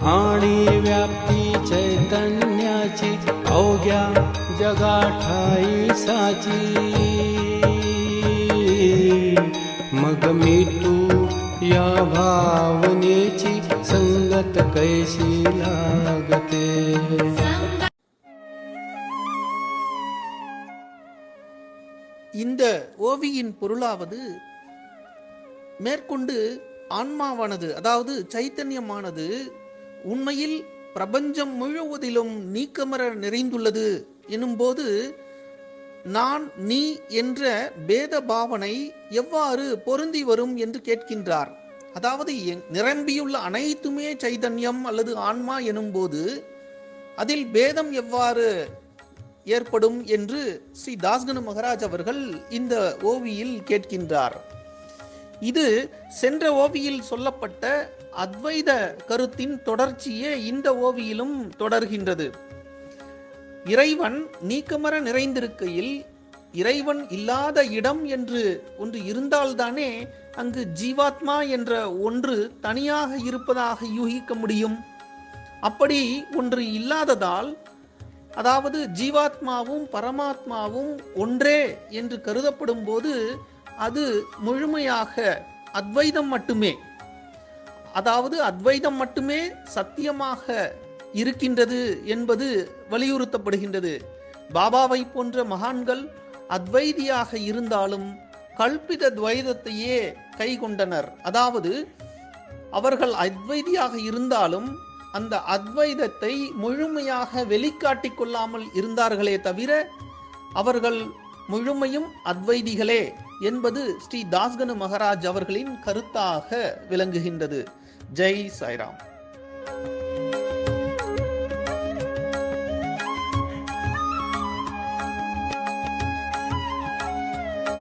आणि व्याप्ती चैतन्याची अवघ्या जगाठाई साची मग मिटू या भावनेची संगत कैशी लागते இந்த ஓவியின் பொருளாவது மேற்கொண்டு ஆன்மாவானது அதாவது சைத்தன்யமானது உண்மையில் பிரபஞ்சம் முழுவதிலும் நீக்கமர நிறைந்துள்ளது எனும்போது நான் நீ என்ற பேத பாவனை எவ்வாறு பொருந்தி வரும் என்று கேட்கின்றார். அதாவது நிரம்பியுள்ள அனைத்துமே சைதன்யம் அல்லது ஆன்மா எனும்போது அதில் பேதம் எவ்வாறு ஏற்படும் என்று ஸ்ரீ தாஸ்கனு மகராஜ் அவர்கள் இந்த ஓவியில் கேட்கின்றார். இது சென்ற ஓவியில் சொல்லப்பட்ட அத்வைத கருத்தின் தொடர்ச்சியே இந்த ஓவியிலும் தொடர்கின்றது. இறைவன் நீக்கமர நிறைந்திருக்கையில் இறைவன் இல்லாத இடம் என்று ஒன்று இருந்தால்தானே அங்கு ஜீவாத்மா என்ற ஒன்று தனியாக இருப்பதாக யூகிக்க முடியும். அப்படி ஒன்று இல்லாததால் அதாவது ஜீவாத்மாவும் பரமாத்மாவும் ஒன்றே என்று கருதப்படும் போது அது முழுமையாக அத்வைதம் மட்டுமே. அதாவது அத்வைதம் மட்டுமே சத்தியமாக இருக்கின்றது என்பது வலியுறுத்தப்படுகின்றது. பாபாவை போன்ற மகான்கள் அத்வைதியாக இருந்தாலும் கல்பித துவைதத்தையே கைக்கொண்டனர் அதாவது அவர்கள் அத்வைதியாக இருந்தாலும் அந்த அத்வைதத்தை முழுமையாக வெளிக்காட்டிக் கொள்ளாமல் இருந்தார்களே தவிர அவர்கள் முழுமையும் அத்வைதிகளே என்பது ஸ்ரீ தாஸ்கனு மகாராஜ் அவர்களின் கருத்தாக விளங்குகின்றது. ஜெய் சாய்ராம்.